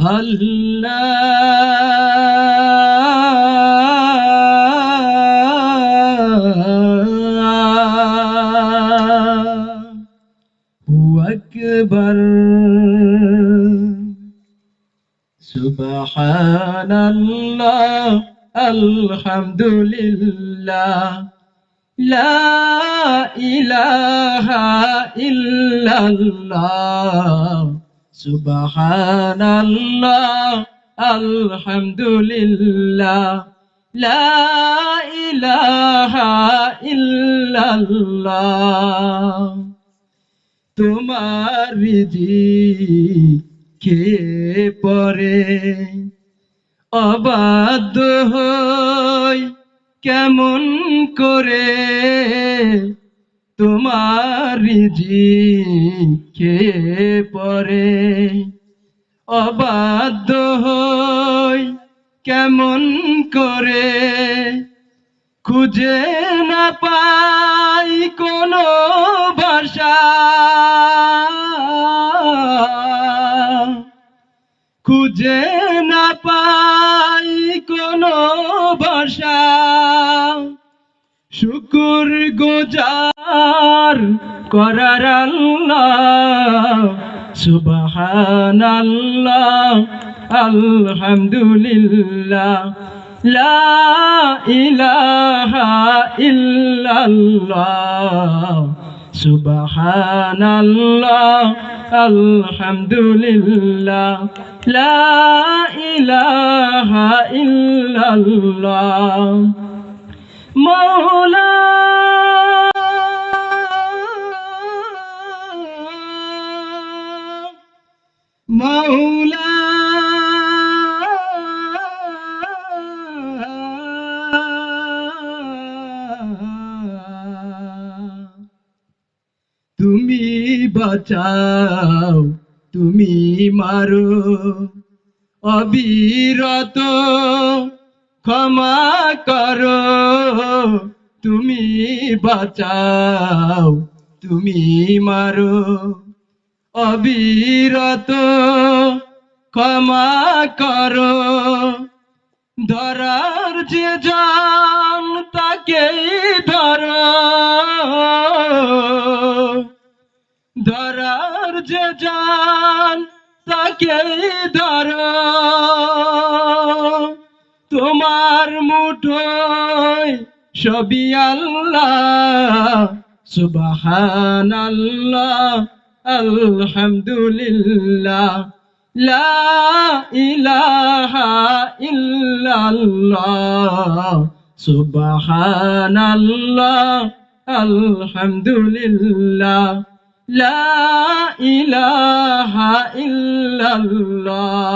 আল্লাহু আকবার সুবহানাল্লাহ আলহামদুলিল্লাহ লা ইলাহা ইল্লাল্লাহ সুবহানাল্লাহ আলহামদুলিল্লাহ লা ইলাহা ইল্লাল্লাহ। তোমার কে পরে অবাধ্য হই কেমন করে তোমার কে পরে অবাধ্য হই কেমন করে খুঁজে না পাই কোনো ভাষা। খুঁজে না পাই কোনো ভাষা। শুকুর গোজার করার আল্লাহ সুবহানাল্লাহ আলহামদুলিল্লাহ লা ইলাহা ইল্লাল্লাহ সুবহানাল্লাহ আলহামদুলিল্লাহ লা ইলাহা মৌলা। মৌলা। তুমি বাঁচাও তুমি মারো। অবিরত ক্ষমা করো। তুমি বাঁচাও, তুমি মারো। অবিরত ক্ষমা করো। ধরার যে জান তাকে ধর। ধরার যে জান তাকে ধর। তোমার মুঠোয় সবই আল্লাহ ইল্লাল্লাহ সুবহানাল্লাহ আলহামদুলিল্লাহ লা ইলাহা ইল্লাল্লাহ।